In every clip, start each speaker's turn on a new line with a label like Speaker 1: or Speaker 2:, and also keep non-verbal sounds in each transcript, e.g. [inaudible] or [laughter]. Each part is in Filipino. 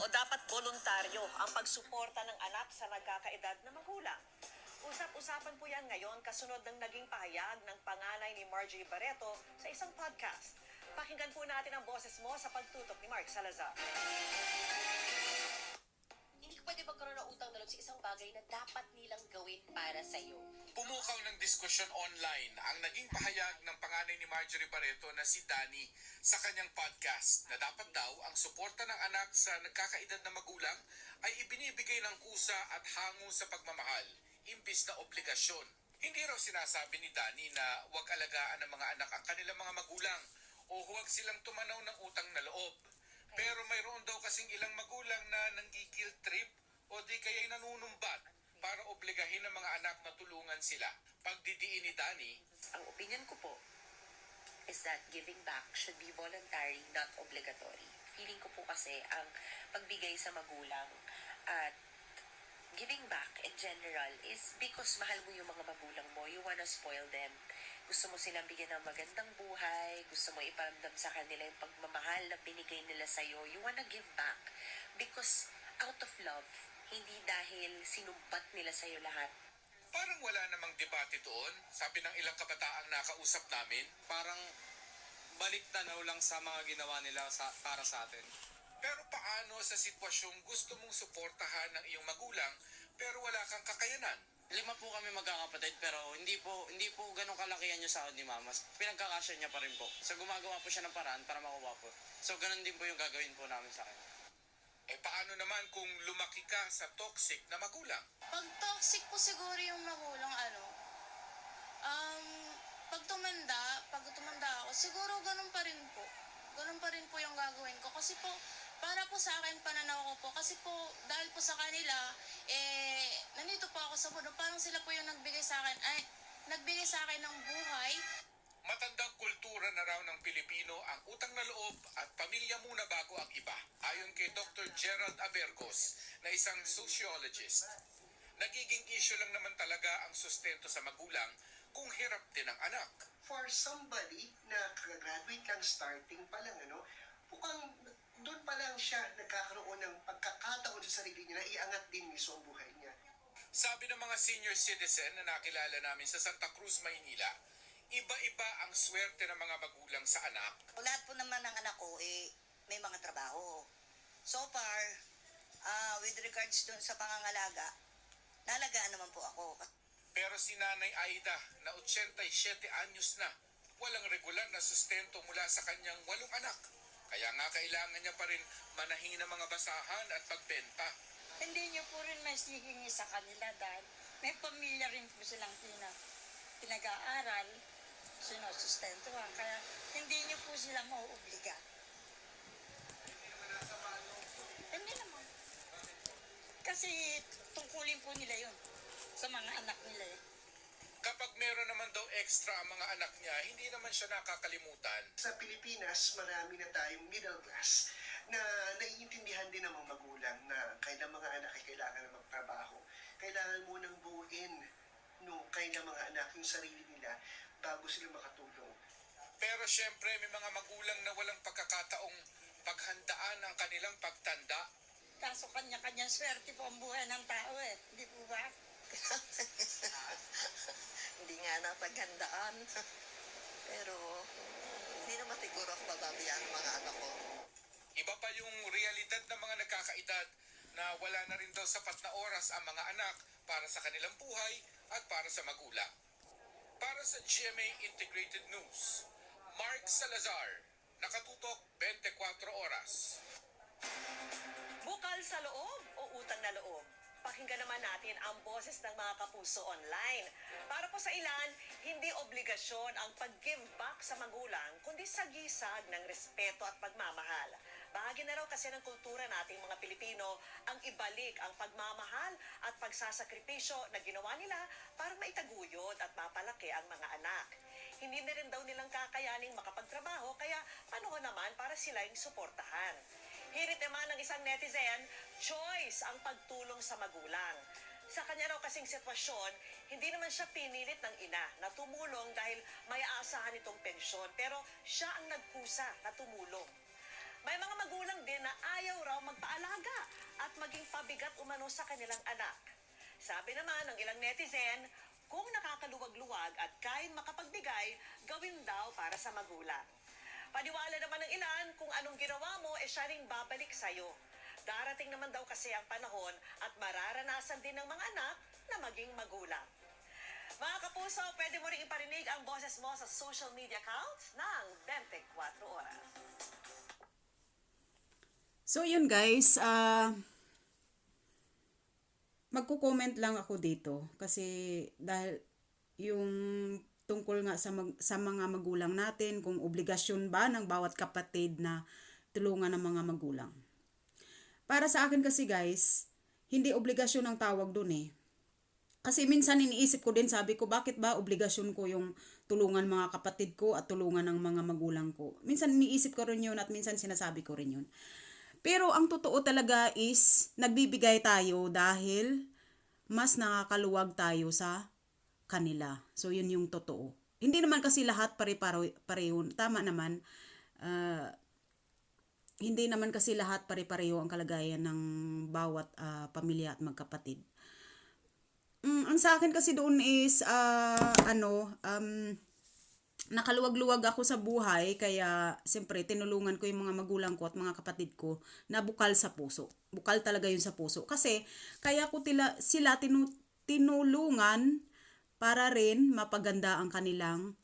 Speaker 1: o dapat voluntaryo ang pagsuporta ng anak sa nagkakaedad na magulang? Usap-usapan po yan ngayon kasunod ng naging pahayag ng panganay ni Marjorie Barreto sa isang podcast. Pakinggan po natin ang boses mo sa pagtutok ni Mark Salazar.
Speaker 2: Hindi ka pwede magkaroon ng utang na loob sa isang bagay na dapat nilang gawin para sa'yo.
Speaker 3: Pumukaw ng diskusyon online ang naging pahayag ng panganay ni Marjorie Barreto na si Danny sa kanyang podcast na dapat daw ang suporta ng anak sa nagkakaedad na magulang ay ibinibigay ng kusa at hango sa pagmamahal, imbis na obligasyon. Hindi raw sinasabi ni Danny na huwag alagaan ng mga anak ang kanilang mga magulang o huwag silang tumanaw ng utang na loob. Pero mayroon daw kasing ilang magulang na nanggigil trip o di kaya'y nanunumbat para obligahin ng mga anak na tulungan sila. Pagdidiin ni Danny,
Speaker 2: Ang opinion ko po is that giving back should be voluntary, not obligatory. Feeling ko po kasi ang pagbigay sa magulang at giving back in general is because mahal mo yung mga magulang mo. You wanna spoil them. Gusto mo silang bigyan ng magandang buhay. Gusto mo iparamdam sa kanila yung pagmamahal na binigay nila sa'yo. You wanna give back because out of love, hindi dahil sinumbat nila sa'yo lahat.
Speaker 3: parang wala namang debate doon. Sabi ng ilang kabataang nakausap namin,
Speaker 4: parang balik tanaw lang sa mga ginawa nila sa, para sa atin.
Speaker 3: pero paano sa sitwasyong gusto mong suportahan ng iyong magulang pero wala kang kakayanan?
Speaker 4: Lima po kami magkakapatid pero hindi po hindi po ganun kalakihan yung sahod ni mama. Pinagkakasya niya pa rin po. So gumagawa po siya ng paraan para makuha po. So ganun din po yung gagawin po namin sa akin.
Speaker 3: Eh paano naman kung lumaki ka sa toxic na magulang?
Speaker 5: Pag toxic po siguro yung magulang, ano, um, pag tumanda, pag tumanda ako, siguro ganun pa rin po. Ganun pa rin po yung gagawin ko. Kasi po, para po sa akin, pananaw ko po, kasi po, dahil po sa kanila, eh, nandito po ako sa mundo, parang sila po yung nagbigay sa akin, ay, nagbigay sa akin ng buhay,
Speaker 3: Matandang kultura na raw ng Pilipino ang utang na loob at pamilya muna bago ang iba. Ayon kay Dr. Gerald Abergos na isang sociologist. Nagiging issue lang naman talaga ang sustento sa magulang kung hirap din ang anak.
Speaker 6: for somebody na graduate lang, starting pa lang, ano, mukhang doon pa lang siya nagkakaroon ng pagkakataon sa sarili niya na iangat din mismo ang buhay niya.
Speaker 3: Sabi ng mga senior citizen na nakilala namin sa Santa Cruz, Maynila, iba-iba ang swerte ng mga magulang sa anak.
Speaker 7: lahat po naman ng anak ko, eh, may mga trabaho. So far, ah, with regards dun sa pangangalaga, nalagaan naman po ako.
Speaker 3: Pero si Nanay Aida na 87 anyos na, walang regular na sustento mula sa kanyang walong anak. Kaya nga kailangan niya pa rin manahin ng mga basahan at pagbenta.
Speaker 8: hindi niyo po rin masihingi sa kanila dahil may pamilya rin po silang pina, pinag-aaral, sinusustentuhan. Kaya hindi niyo po sila mauobliga. Hindi naman. Kasi tungkulin po nila yun sa mga anak nila eh.
Speaker 3: Kapag meron naman daw extra ang mga anak niya, hindi naman siya nakakalimutan.
Speaker 6: Sa Pilipinas, marami na tayong middle class na naiintindihan din ng mga magulang na kailang mga anak ay kailangan na magtrabaho. Kailangan mo nang buuin no, kailang mga anak yung sarili nila bago sila makatulong.
Speaker 3: Pero syempre may mga magulang na walang pagkakataong paghandaan ang kanilang pagtanda.
Speaker 8: Kaso kanya-kanyang swerte po ang buhay ng tao eh. Hindi po ba? [laughs]
Speaker 7: Hindi nga napaghandaan. [laughs] Pero, hindi naman siguro ako bababayaan ng mga anak ko.
Speaker 3: Iba pa yung realidad ng mga nagkakaedad na wala na rin daw sapat na oras ang mga anak para sa kanilang buhay at para sa magulang. Para sa GMA Integrated News, Mark Salazar, nakatutok 24 oras.
Speaker 1: Bukal sa loob o utang na loob? Pakinggan naman natin ang boses ng mga kapuso online. Para po sa ilan, hindi obligasyon ang pag-give back sa magulang, kundi sagisag ng respeto at pagmamahal. Bahagi na raw kasi ng kultura nating mga Pilipino ang ibalik ang pagmamahal at pagsasakripisyo na ginawa nila para maitaguyod at mapalaki ang mga anak. Hindi na rin daw nilang kakayaning makapagtrabaho kaya panahon naman para silang suportahan. Hirit naman ng isang netizen, choice ang pagtulong sa magulang. Sa kanya raw kasing sitwasyon, hindi naman siya pinilit ng ina na tumulong dahil may aasahan itong pensyon pero siya ang nagkusa na tumulong. May mga magulang din na ayaw raw magpaalaga at maging pabigat umano sa kanilang anak. Sabi naman ng ilang netizen, kung nakakaluwag-luwag at kayang makapagbigay, gawin daw para sa magulang. Paniwala naman ng ilan kung anong ginawa mo, eh siya ring babalik sa'yo. Darating naman daw kasi ang panahon at mararanasan din ng mga anak na maging magulang. Mga kapuso, pwede mo rin iparinig ang boses mo sa social media accounts ng 24 Oras.
Speaker 9: So yun guys, ah magko-comment lang ako dito kasi dahil yung tungkol nga sa mag- sa mga magulang natin kung obligasyon ba ng bawat kapatid na tulungan ng mga magulang. Para sa akin kasi guys, hindi obligasyon ang tawag dun eh. Kasi minsan iniisip ko din, sabi ko, bakit ba obligasyon ko yung tulungan mga kapatid ko at tulungan ng mga magulang ko? Minsan iniisip ko rin yun at minsan sinasabi ko rin yun. Pero ang totoo talaga is, nagbibigay tayo dahil mas nakakaluwag tayo sa kanila. So, yun yung totoo. Hindi naman kasi lahat pare-pareho. pareho. Tama naman. ah, hindi naman kasi lahat pare-pareho ang kalagayan ng bawat ah, pamilya at magkapatid. Mm, ang sa akin kasi doon is, ah, ano, um, nakaluwag-luwag ako sa buhay kaya siyempre tinulungan ko yung mga magulang ko at mga kapatid ko na bukal sa puso. Bukal talaga yun sa puso. Kasi kaya ko tila, sila tinu, tinulungan para rin mapaganda ang kanilang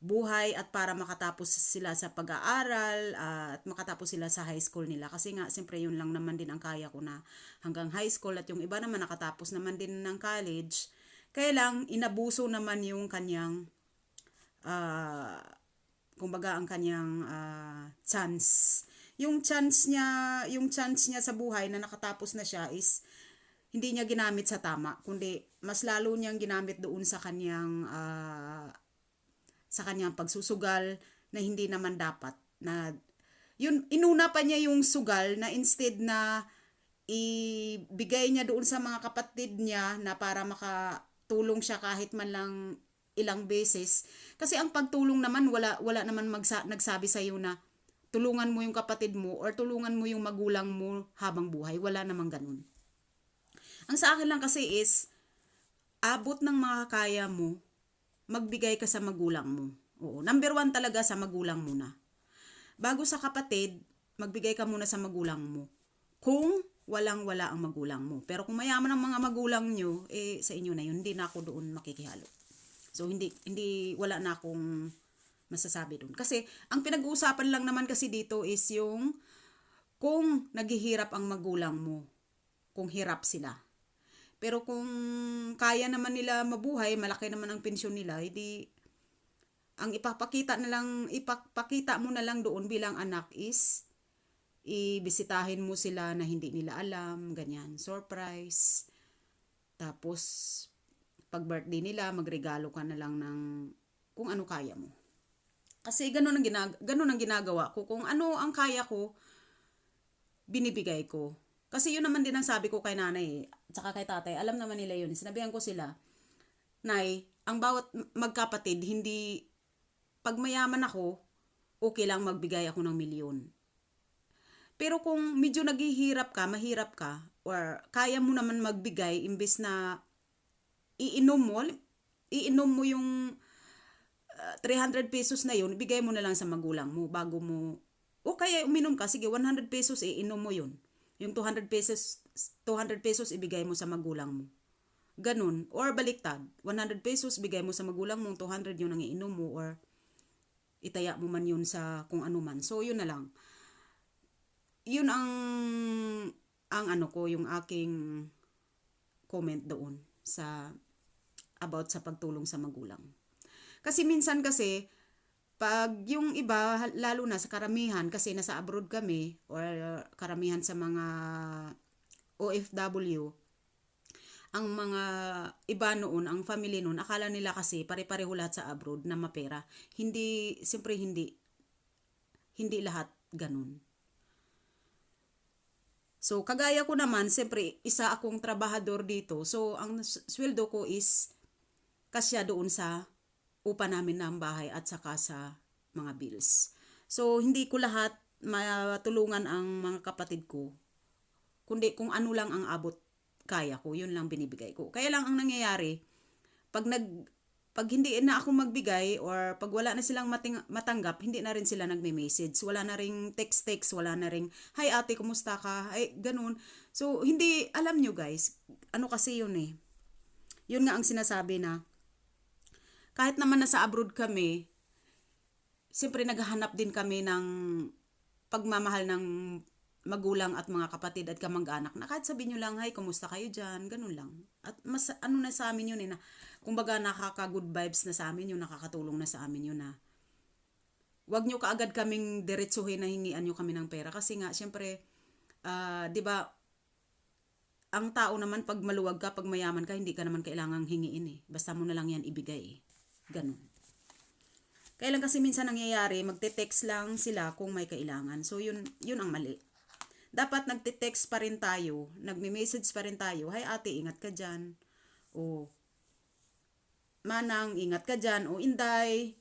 Speaker 9: buhay at para makatapos sila sa pag-aaral at makatapos sila sa high school nila. Kasi nga, siyempre yun lang naman din ang kaya ko na hanggang high school at yung iba naman nakatapos naman din ng college. Kaya lang, inabuso naman yung kanyang ah kumbaga ang kanyang ah, chance. Yung chance niya, yung chance niya sa buhay na nakatapos na siya is hindi niya ginamit sa tama, kundi mas lalo niyang ginamit doon sa kanyang ah, sa kanyang pagsusugal na hindi naman dapat na yun inuna pa niya yung sugal na instead na ibigay niya doon sa mga kapatid niya na para makatulong siya kahit man lang ilang beses. Kasi ang pagtulong naman wala wala naman magsa, nagsabi sa iyo na tulungan mo yung kapatid mo or tulungan mo yung magulang mo habang buhay. Wala namang ganun. Ang sa akin lang kasi is abot ng makakaya mo magbigay ka sa magulang mo. Oo number one talaga sa magulang muna bago sa kapatid magbigay ka muna sa magulang mo. Kung walang wala ang magulang mo. Pero kung mayaman ang mga magulang nyo eh sa inyo na yun. Hindi na ako doon makikihalo So hindi hindi wala na akong masasabi doon. Kasi ang pinag-uusapan lang naman kasi dito is yung kung naghihirap ang magulang mo, kung hirap sila. Pero kung kaya naman nila mabuhay, malaki naman ang pensyon nila, hindi ang ipapakita na lang ipapakita mo na lang doon bilang anak is ibisitahin mo sila na hindi nila alam, ganyan, surprise. Tapos pag birthday nila, magregalo ka na lang ng kung ano kaya mo. Kasi ganun ang, ginag ganun ang ginagawa ko. Kung ano ang kaya ko, binibigay ko. Kasi yun naman din ang sabi ko kay nanay, tsaka kay tatay, alam naman nila yun. Sinabihan ko sila, Nay, ang bawat magkapatid, hindi, pag mayaman ako, okay lang magbigay ako ng milyon. Pero kung medyo naghihirap ka, mahirap ka, or kaya mo naman magbigay, imbes na iinom mo, iinom mo yung uh, 300 pesos na yun, bigay mo na lang sa magulang mo bago mo, o kaya uminom ka, sige, 100 pesos, iinom mo yun. Yung 200 pesos, 200 pesos ibigay mo sa magulang mo. Ganun. Or baliktad, 100 pesos bigay mo sa magulang mo, 200 yun ang iinom mo, or itaya mo man yun sa kung ano man. So, yun na lang. Yun ang, ang ano ko, yung aking comment doon sa about sa pagtulong sa magulang. Kasi minsan kasi, pag yung iba, lalo na sa karamihan, kasi nasa abroad kami, or karamihan sa mga OFW, ang mga iba noon, ang family noon, akala nila kasi pare-pareho lahat sa abroad na mapera. Hindi, siyempre hindi, hindi lahat ganun. So, kagaya ko naman, siyempre, isa akong trabahador dito. So, ang sweldo ko is kasya doon sa upa namin ng bahay at saka sa mga bills. So, hindi ko lahat matulungan ang mga kapatid ko. Kundi kung ano lang ang abot kaya ko, yun lang binibigay ko. Kaya lang ang nangyayari, pag nag pag hindi na ako magbigay or pag wala na silang mating, matanggap, hindi na rin sila nagme-message. Wala na ring text-text, wala na ring, Hi ate, kumusta ka? Ay, ganun. So, hindi, alam nyo guys, ano kasi yun eh. Yun nga ang sinasabi na, kahit naman nasa abroad kami, siyempre naghahanap din kami ng pagmamahal ng magulang at mga kapatid at kamag-anak na kahit sabihin nyo lang, hi, kumusta kayo dyan? Ganun lang. At mas, ano na sa amin yun eh, na, kumbaga nakaka-good vibes na sa amin yun, nakakatulong na sa amin yun na, wag nyo kaagad kaming diretsuhin na hingian nyo kami ng pera. Kasi nga, syempre, ah, di ba, ang tao naman, pag maluwag ka, pag mayaman ka, hindi ka naman kailangang hingiin eh. Basta mo na lang yan ibigay eh. Ganun. Kaya lang kasi minsan nangyayari, magte-text lang sila kung may kailangan. So, yun, yun ang mali. Dapat nagte-text pa rin tayo, nagme-message pa rin tayo, Hay ate, ingat ka dyan. O, Manang, ingat ka dyan. O, Inday,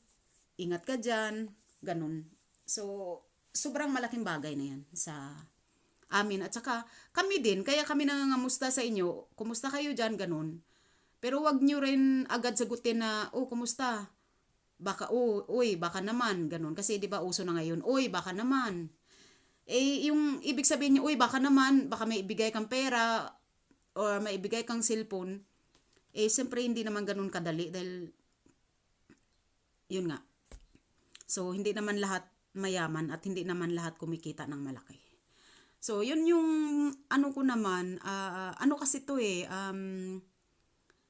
Speaker 9: ingat ka dyan. Ganun. So, sobrang malaking bagay na yan sa amin. At saka, kami din, kaya kami nangangamusta sa inyo, kumusta kayo dyan, ganun. Pero wag nyo rin agad sagutin na, oh, kumusta? Baka, oh, uy, baka naman, ganun. Kasi di ba uso na ngayon, uy, baka naman. Eh, yung ibig sabihin niyo, uy, baka naman, baka may ibigay kang pera, or may ibigay kang cellphone, eh, siyempre hindi naman ganun kadali dahil, yun nga. So, hindi naman lahat mayaman at hindi naman lahat kumikita ng malaki. So, yun yung ano ko naman, ah, ano kasi to eh, um,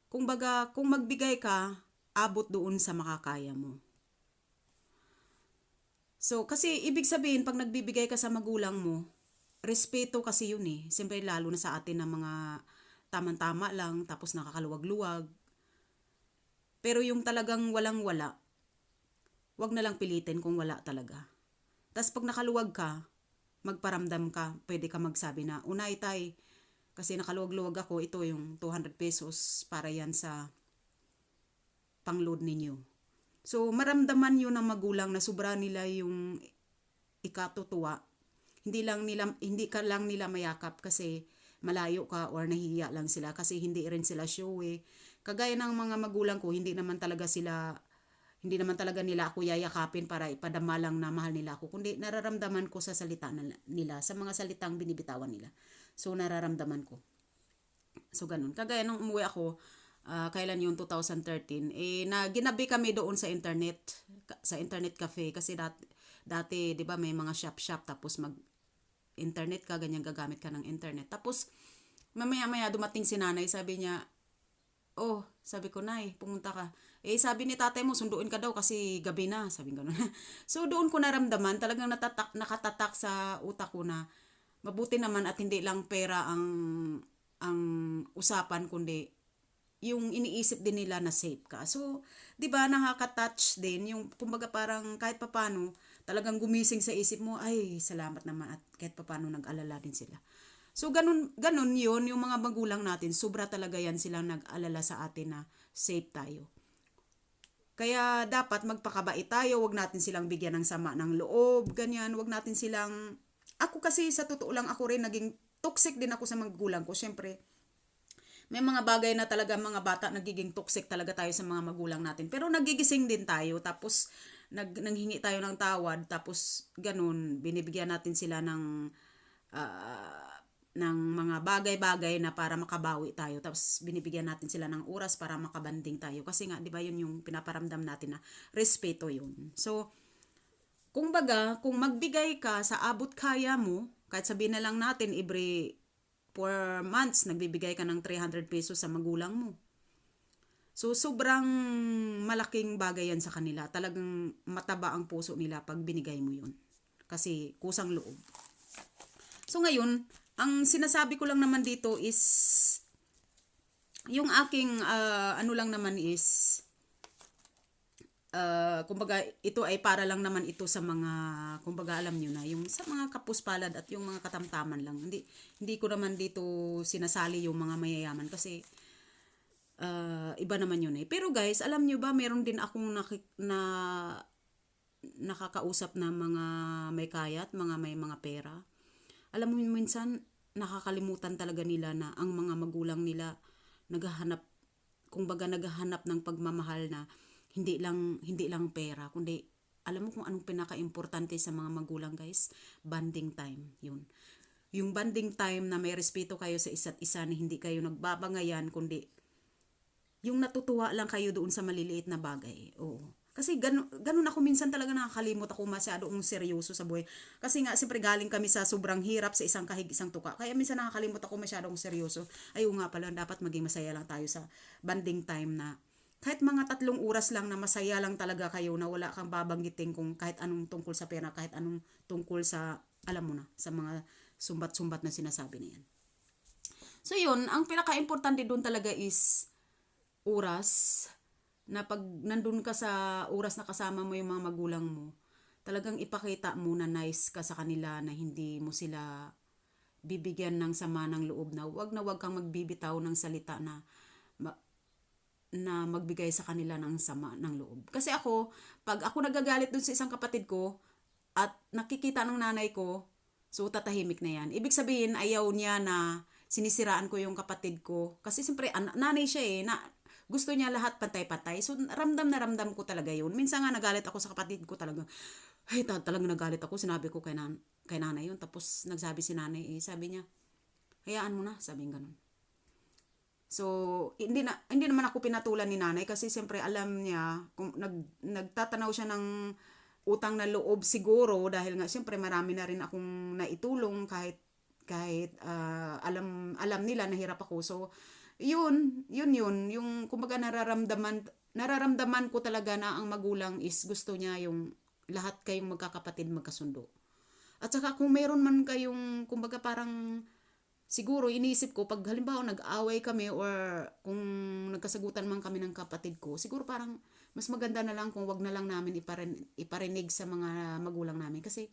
Speaker 9: kung baga, kung magbigay ka, abot doon sa makakaya mo. So, kasi ibig sabihin, pag nagbibigay ka sa magulang mo, respeto kasi yun eh. Siyempre, lalo na sa atin ng mga tamang-tama lang, tapos nakakaluwag-luwag. Pero yung talagang walang-wala, wag na lang pilitin kung wala talaga. Tapos pag nakaluwag ka, magparamdam ka, pwede ka magsabi na, unay tay, kasi nakaluwag-luwag ako, ito yung 200 pesos para yan sa pangload ninyo. So, maramdaman yun ng magulang na sobra nila yung ikatutuwa. Hindi lang nila, hindi ka lang nila mayakap kasi malayo ka or nahihiya lang sila kasi hindi rin sila show eh. Kagaya ng mga magulang ko, hindi naman talaga sila hindi naman talaga nila ako yayakapin para ipadama lang na mahal nila ako, kundi nararamdaman ko sa salita nila, sa mga salitang binibitawan nila. So, nararamdaman ko. So, ganun. Kagaya nung umuwi ako, ah, kailan yung 2013, eh, na ginabi kami doon sa internet, sa internet cafe, kasi dati, dati di ba, may mga shop-shop, tapos mag, internet ka, ganyan gagamit ka ng internet. Tapos, mamaya-maya dumating si nanay, sabi niya, oh, sabi ko, nay, pumunta ka. Eh, sabi ni tatay mo, sunduin ka daw kasi gabi na, sabi gano'n. [laughs] so, doon ko naramdaman, talagang natatak, nakatatak sa utak ko na, mabuti naman at hindi lang pera ang, ang usapan, kundi yung iniisip din nila na safe ka. So, 'di ba nakaka-touch din yung kumbaga parang kahit papano talagang gumising sa isip mo, ay salamat naman at kahit papano nag-alala din sila. So ganun ganun 'yun yung mga magulang natin, sobra talaga yan silang nag-alala sa atin na safe tayo. Kaya dapat magpakabait tayo, wag natin silang bigyan ng sama ng loob, ganyan, wag natin silang ako kasi sa totoo lang ako rin naging toxic din ako sa magulang ko. Syempre, may mga bagay na talaga mga bata nagiging toxic talaga tayo sa mga magulang natin. Pero nagigising din tayo tapos nag nanghingi tayo ng tawad tapos ganun binibigyan natin sila ng ah, ng mga bagay-bagay na para makabawi tayo tapos binibigyan natin sila ng oras para makabanding tayo kasi nga 'di ba yun yung pinaparamdam natin na respeto yun. So kung baga, kung magbigay ka sa abot kaya mo, kahit sabihin na lang natin every 4 months, nagbibigay ka ng 300 pesos sa magulang mo. So, sobrang malaking bagay yan sa kanila. Talagang mataba ang puso nila pag binigay mo yun. Kasi kusang loob. So, ngayon, ang sinasabi ko lang naman dito is, yung aking, ah, ano lang naman is, uh, kumbaga ito ay para lang naman ito sa mga kumbaga alam niyo na yung sa mga kapuspalad at yung mga katamtaman lang hindi hindi ko naman dito sinasali yung mga mayayaman kasi uh, iba naman yun eh pero guys alam niyo ba meron din akong naki, na nakakausap na mga may kayat, mga may mga pera. Alam mo minsan nakakalimutan talaga nila na ang mga magulang nila naghahanap kung baga naghahanap ng pagmamahal na hindi lang hindi lang pera kundi alam mo kung anong pinaka-importante sa mga magulang guys bonding time yun yung bonding time na may respeto kayo sa isa't isa na hindi kayo nagbabangayan kundi yung natutuwa lang kayo doon sa maliliit na bagay. Oo. Kasi ganun, ganun ako minsan talaga nakakalimot ako masyado ang seryoso sa buhay. Kasi nga, siyempre galing kami sa sobrang hirap sa isang kahig, isang tuka. Kaya minsan nakakalimot ako masyado ang seryoso. Ay, oo nga pala, dapat maging masaya lang tayo sa banding time na kahit mga tatlong oras lang na masaya lang talaga kayo na wala kang babanggitin kung kahit anong tungkol sa pera, kahit anong tungkol sa, alam mo na, sa mga sumbat-sumbat na sinasabi na yan. So yun, ang pinaka-importante doon talaga is oras na pag nandun ka sa oras na kasama mo yung mga magulang mo, talagang ipakita mo na nice ka sa kanila na hindi mo sila bibigyan ng sama ng loob na wag na wag kang magbibitaw ng salita na na magbigay sa kanila ng sama ng loob. Kasi ako, pag ako nagagalit dun sa isang kapatid ko at nakikita ng nanay ko, so tatahimik na yan. Ibig sabihin, ayaw niya na sinisiraan ko yung kapatid ko. Kasi siyempre, an- nanay siya eh, na, gusto niya lahat pantay-pantay. So, ramdam na ramdam ko talaga yun. Minsan nga nagalit ako sa kapatid ko talaga. Ay, ta- talagang nagalit ako. Sinabi ko kay, nan- kay nanay yun. Tapos, nagsabi si nanay, eh, sabi niya, hayaan mo na, sabi ganun. So, hindi na hindi naman ako pinatulan ni nanay kasi siyempre alam niya kung nag nagtatanaw siya ng utang na loob siguro dahil nga siyempre marami na rin akong naitulong kahit kahit ah, alam alam nila na hirap ako. So, yun, yun yun, yung kumbaga nararamdaman nararamdaman ko talaga na ang magulang is gusto niya yung lahat kayong magkakapatid magkasundo. At saka kung meron man kayong kumbaga parang siguro iniisip ko pag halimbawa nag-away kami or kung nagkasagutan man kami ng kapatid ko, siguro parang mas maganda na lang kung wag na lang namin iparin, iparinig sa mga magulang namin kasi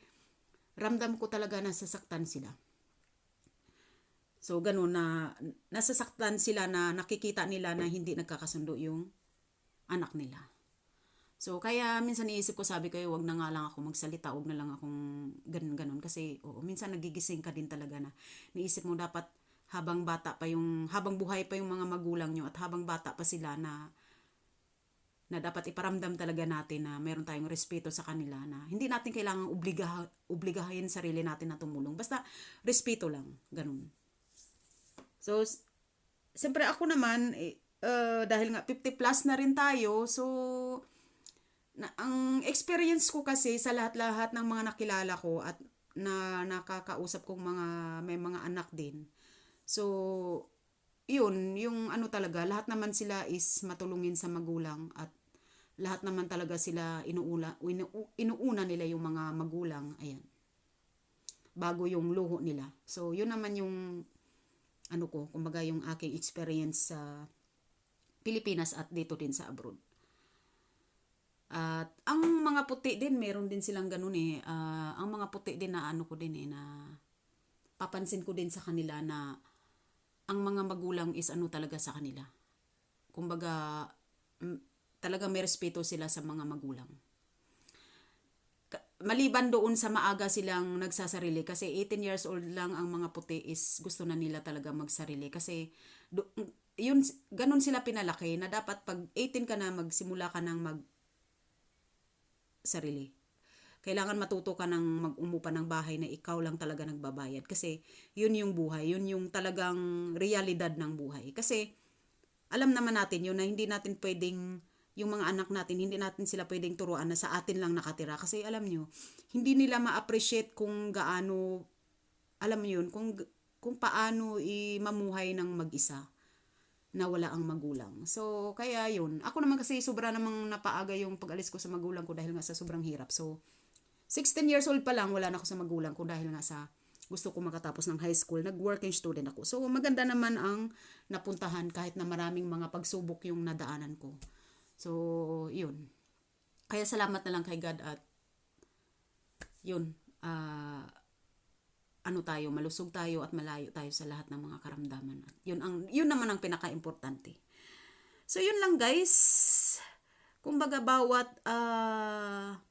Speaker 9: ramdam ko talaga na sasaktan sila. So ganun na nasasaktan sila na nakikita nila na hindi nagkakasundo yung anak nila. So kaya minsan iisip ko sabi ko wag na nga lang ako magsalita, wag na lang akong ganun ganun kasi oo, minsan nagigising ka din talaga na niisip mo dapat habang bata pa yung habang buhay pa yung mga magulang nyo at habang bata pa sila na na dapat iparamdam talaga natin na meron tayong respeto sa kanila na hindi natin kailangang obliga, obligahin sarili natin na tumulong. Basta respeto lang, ganun. So, siyempre ako naman, eh, uh, dahil nga 50 plus na rin tayo, so, na, ang experience ko kasi sa lahat-lahat ng mga nakilala ko at na nakakausap kong mga, may mga anak din. So, yun, yung ano talaga, lahat naman sila is matulungin sa magulang at lahat naman talaga sila inuula, inu, inuuna nila yung mga magulang, ayan. Bago yung luho nila. So, yun naman yung ano ko, kumbaga yung aking experience sa Pilipinas at dito din sa abroad. At ang mga puti din, meron din silang ganun eh. Ah, ang mga puti din na ano ko din eh, na papansin ko din sa kanila na ang mga magulang is ano talaga sa kanila. Kumbaga, talaga may respeto sila sa mga magulang. Maliban doon sa maaga silang nagsasarili kasi 18 years old lang ang mga puti is gusto na nila talaga magsarili kasi do, yun ganun sila pinalaki na dapat pag 18 ka na magsimula ka nang mag sarili. Kailangan matuto ka ng mag-umupa ng bahay na ikaw lang talaga nagbabayad. Kasi yun yung buhay. Yun yung talagang realidad ng buhay. Kasi alam naman natin yun na hindi natin pwedeng yung mga anak natin, hindi natin sila pwedeng turuan na sa atin lang nakatira. Kasi alam nyo, hindi nila ma-appreciate kung gaano, alam mo yun, kung, kung paano i mamuhay ng mag-isa na wala ang magulang. So, kaya yun. Ako naman kasi sobra namang napaaga yung pag-alis ko sa magulang ko dahil nga sa sobrang hirap. So, 16 years old pa lang, wala na ako sa magulang ko dahil nga sa gusto ko makatapos ng high school. Nag-working student ako. So, maganda naman ang napuntahan kahit na maraming mga pagsubok yung nadaanan ko. So, yun. Kaya salamat na lang kay God at yun. ah ano tayo, malusog tayo at malayo tayo sa lahat ng mga karamdaman. At yun, ang, yun naman ang pinaka-importante. So, yun lang guys. Kumbaga, bawat, ah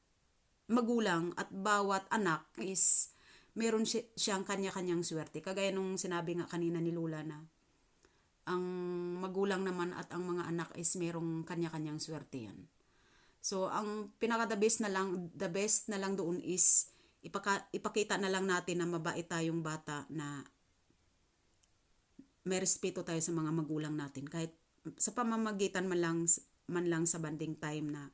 Speaker 9: magulang at bawat anak is meron si- siyang kanya-kanyang swerte. Kagaya nung sinabi nga kanina ni Lula na ang magulang naman at ang mga anak is merong kanya-kanyang swerte yan. So, ang pinaka the best na lang, the best na lang doon is ipaka, ipakita na lang natin na mabait tayong bata na may respeto tayo sa mga magulang natin. Kahit sa pamamagitan man lang man lang sa banding time na